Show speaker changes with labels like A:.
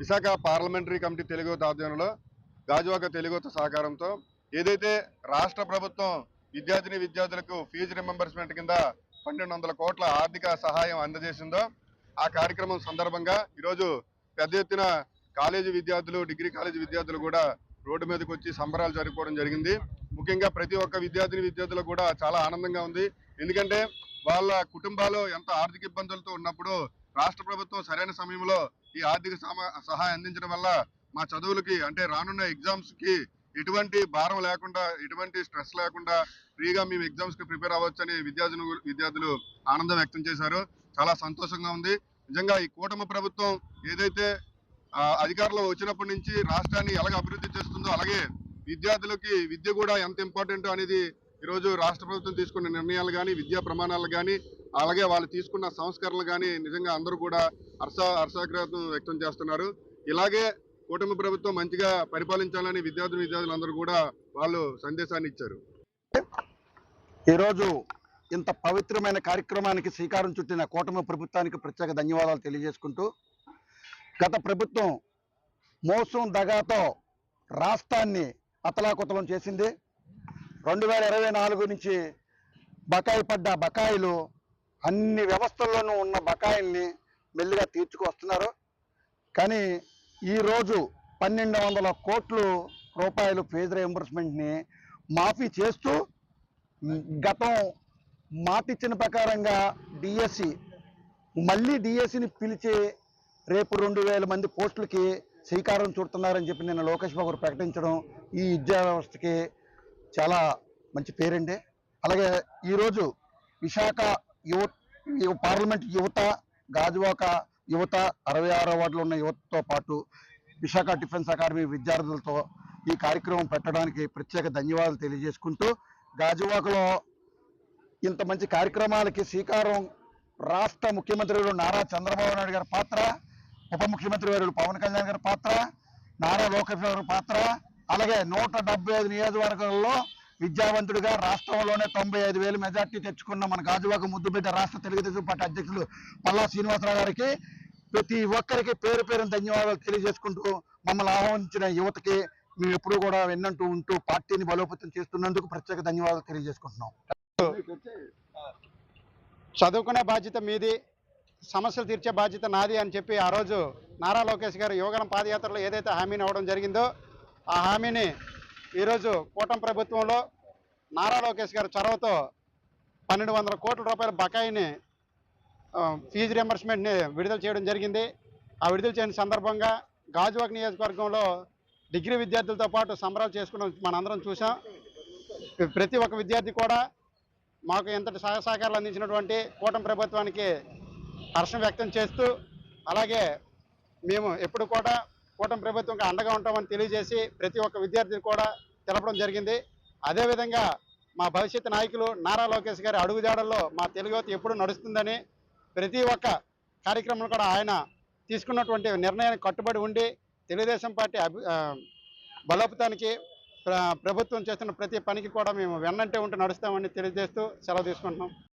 A: Visakha parliamentary committee Telugu ఆధ్వర్యంలో గాజువాక తెలుగుత సహకారంతో ఏదైతే రాష్ట్ర ప్రభుత్వం విద్యార్థిని విద్యార్థులకు ఫీజు రింబర్స్మెంట్ కింద పన్నెండు వందల కోట్ల ఆర్థిక సహాయం అందజేసిందో ఆ కార్యక్రమం సందర్భంగా ఈరోజు పెద్ద ఎత్తున కాలేజీ విద్యార్థులు డిగ్రీ కాలేజీ విద్యార్థులు కూడా రోడ్డు మీదకి వచ్చి సంబరాలు జరుపుకోవడం జరిగింది. ముఖ్యంగా ప్రతి ఒక్క విద్యార్థిని విద్యార్థులకు కూడా చాలా ఆనందంగా ఉంది. ఎందుకంటే వాళ్ళ కుటుంబాలు ఎంత ఆర్థిక ఇబ్బందులతో ఉన్నప్పుడు రాష్ట్ర ప్రభుత్వం సరైన సమయంలో ఈ ఆర్థిక సమా- సహాయం అందించడం వల్ల మా చదువులకి అంటే రానున్న ఎగ్జామ్స్కి ఎటువంటి భారం లేకుండా ఎటువంటి స్ట్రెస్ లేకుండా ఫ్రీగా మేము ఎగ్జామ్స్కి ప్రిపేర్ అవ్వచ్చని విద్యార్థులు విద్యార్థులు ఆనందం వ్యక్తం చేశారు. చాలా సంతోషంగా ఉంది. నిజంగా ఈ కూటమి ప్రభుత్వం ఏదైతే అధికారంలో వచ్చినప్పటి నుంచి రాష్ట్రాన్ని ఎలాగ అభివృద్ధి చేస్తుందో అలాగే విద్యార్థులకి విద్య కూడా ఎంత ఇంపార్టెంట్ అనేది ఈరోజు రాష్ట్ర ప్రభుత్వం తీసుకున్న నిర్ణయాలు కానీ విద్యా ప్రమాణాలు కానీ అలాగే వాళ్ళు తీసుకున్న సంస్కరణలు కానీ నిజంగా అందరూ కూడా హర్ష హర్షాగ్రహం వ్యక్తం చేస్తున్నారు. ఇలాగే కూటమి ప్రభుత్వం మంచిగా పరిపాలించాలని విద్యార్థులు విద్యార్థులందరూ కూడా వాళ్ళు సందేశాన్ని ఇచ్చారు.
B: ఈరోజు ఇంత పవిత్రమైన కార్యక్రమానికి శ్రీకారం చుట్టిన కూటమి ప్రభుత్వానికి ప్రత్యేక ధన్యవాదాలు తెలియజేసుకుంటూ గత ప్రభుత్వం మోసం దగాతో రాష్ట్రాన్ని అతలాకుతలం చేసింది. రెండు వేల ఇరవై నాలుగు నుంచి బకాయి పడ్డ బకాయిలు అన్ని వ్యవస్థల్లోనూ ఉన్న బకాయిల్ని మెల్లిగా తీర్చుకొస్తున్నారు. కానీ ఈరోజు పన్నెండు వందల కోట్లు రూపాయలు ఫీజు రియంబర్స్మెంట్ని మాఫీ చేస్తూ గతం మాటిచ్చిన ప్రకారంగా డిఎస్సి మళ్ళీ డిఎస్సిని పిలిచి రేపు రెండు వేల మంది పోస్టులకి శ్రీకారం చుడుతున్నారని చెప్పి నిన్న లోకేష్ బాబు ప్రకటించడం ఈ విద్యా వ్యవస్థకి చాలా మంచి పేరండి. అలాగే ఈరోజు విశాఖ యువ పార్లమెంట్ యువత గాజువాక యువత అరవై ఆరో వార్డులో ఉన్న యువతతో పాటు విశాఖ డిఫెన్స్ అకాడమీ విద్యార్థులతో ఈ కార్యక్రమం పెట్టడానికి ప్రత్యేక ధన్యవాదాలు తెలియజేసుకుంటూ గాజువాకలో ఇంత మంచి కార్యక్రమాలకి శ్రీకారం రాష్ట్ర ముఖ్యమంత్రి నారా చంద్రబాబు నాయుడు గారి పాత్ర ఉప ముఖ్యమంత్రి వారు పవన్ కళ్యాణ్ గారి పాత్ర నారా లోకేష్ గారి పాత్ర అలాగే నూట డెబ్బై ఐదు నియోజకవర్గాల్లో విద్యావంతుడిగా రాష్ట్రంలోనే తొంభై ఐదు వేలు మెజార్టీ తెచ్చుకున్న మన గాజువాక ముద్దుబిడ్డ రాష్ట్ర తెలుగుదేశం పార్టీ అధ్యక్షులు పల్లా శ్రీనివాసరావు గారికి ప్రతి ఒక్కరికి పేరు పేరు ధన్యవాదాలు తెలియజేసుకుంటూ మమ్మల్ని ఆహ్వానించిన యువతకి మేము ఎప్పుడూ కూడా విన్నంటూ ఉంటూ పార్టీని బలోపేతం చేస్తున్నందుకు ప్రత్యేక ధన్యవాదాలు తెలియజేసుకుంటున్నాం.
C: చదువుకునే బాధ్యత మీది సమస్యలు తీర్చే బాధ్యత నాది అని చెప్పి ఆ రోజు నారా లోకేష్ గారు యువగలం పాదయాత్రలో ఏదైతే హామీని అవ్వడం జరిగిందో ఆ హామీని ఈరోజు కూటమి ప్రభుత్వంలో నారా లోకేష్ గారి చొరవతో పన్నెండు వందల కోట్ల రూపాయల బకాయిని ఫీజు రియంబర్స్మెంట్ని విడుదల చేయడం జరిగింది. ఆ విడుదల చేయని సందర్భంగా గాజువాక నియోజకవర్గంలో డిగ్రీ విద్యార్థులతో పాటు సంబరాలు చేసుకున్నాం మనందరం చూసాం ప్రతి ఒక్క విద్యార్థి కూడా మాకు ఎంతటి సహాయ సహకారాలు అందించినటువంటి కూటమి ప్రభుత్వానికి హర్షం వ్యక్తం చేస్తూ అలాగే మేము ఎప్పుడు కూడా కూటమి ప్రభుత్వంకి అండగా ఉంటామని తెలియజేసి ప్రతి ఒక్క విద్యార్థిని కూడా తెలపడం జరిగింది. అదేవిధంగా మా భవిష్యత్ నాయకులు నారా లోకేష్ గారి అడుగుజాడల్లో మా తెలుగువత ఎప్పుడు నడుస్తుందని ప్రతి ఒక్క కార్యక్రమం కూడా ఆయన తీసుకున్నటువంటి నిర్ణయానికి కట్టుబడి ఉండి తెలుగుదేశం పార్టీ అభి బలోపతానికి ప్రభుత్వం చేస్తున్న ప్రతి పనికి కూడా మేము వెన్నంటే ఉంటూ నడుస్తామని తెలియజేస్తూ సెలవు తీసుకుంటున్నాం.